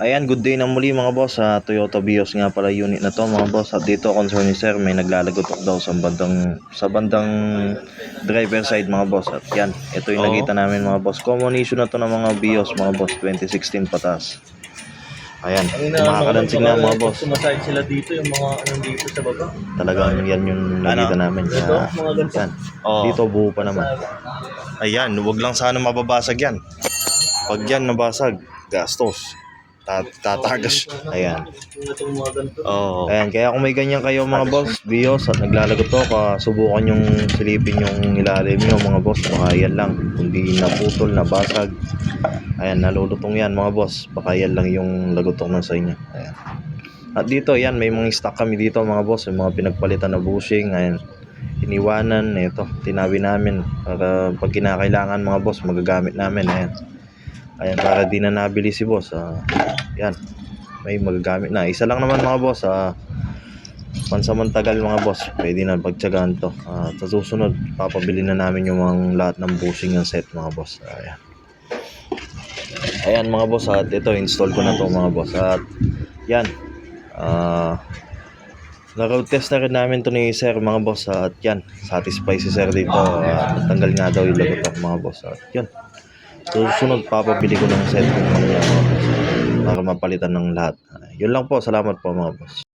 Ayan, good day na muli mga boss sa Toyota Vios nga pala unit na to mga boss. At dito concern ni sir may naglalagotok daw sa bandang sa bandang driver side mga boss. At yan, ito yung Oo. nakita namin mga boss. Common issue na to ng mga Vios mga boss 2016 patas. Ayan, kumakalansing na mga boss. Sumaside sila dito, yung mga ano dito sa baba. Talagang yan yung nakita namin. Ito, Kaya, mga ganito. yan. Oo. Dito buo pa naman. Ayan, wag lang sana mababasag yan. Pag yan nabasag, gastos. Tat- Tatagas. Ayan. Oo. Ayan, kaya kung may ganyan kayo mga boss, bios at naglalagotok, ah, subukan yung silipin yung ilalim nyo mga boss. Baka yan lang. Kundi naputol, nabasag. Ayan, nalulutong yan mga boss. Baka yan lang yung lagotok ng sa inyo. Ayan. At dito, yan, may mga stock kami dito mga boss. Yung mga pinagpalitan na bushing. Ayan. Iniwanan, ito, tinabi namin. Para pag kinakailangan mga boss, magagamit namin. Ayan. Ayan, para di na nabili si boss. ah, yan may magagamit na. Isa lang naman mga boss, ah, pansamantagal mga boss, pwede na pagtsagaan to. Ah, sa susunod, papabili na namin yung mga lahat ng bushing ng set mga boss. Ayan. Ayan mga boss, at ito, install ko na to mga boss. At yan, ah, na-road test na rin namin to ni sir mga boss. At yan, satisfy si sir dito. At tanggal nga daw yung lagot mga boss. At yan, susunod papabili ko ng mga boss para mapalitan ng lahat. Yun lang po. Salamat po mga boss.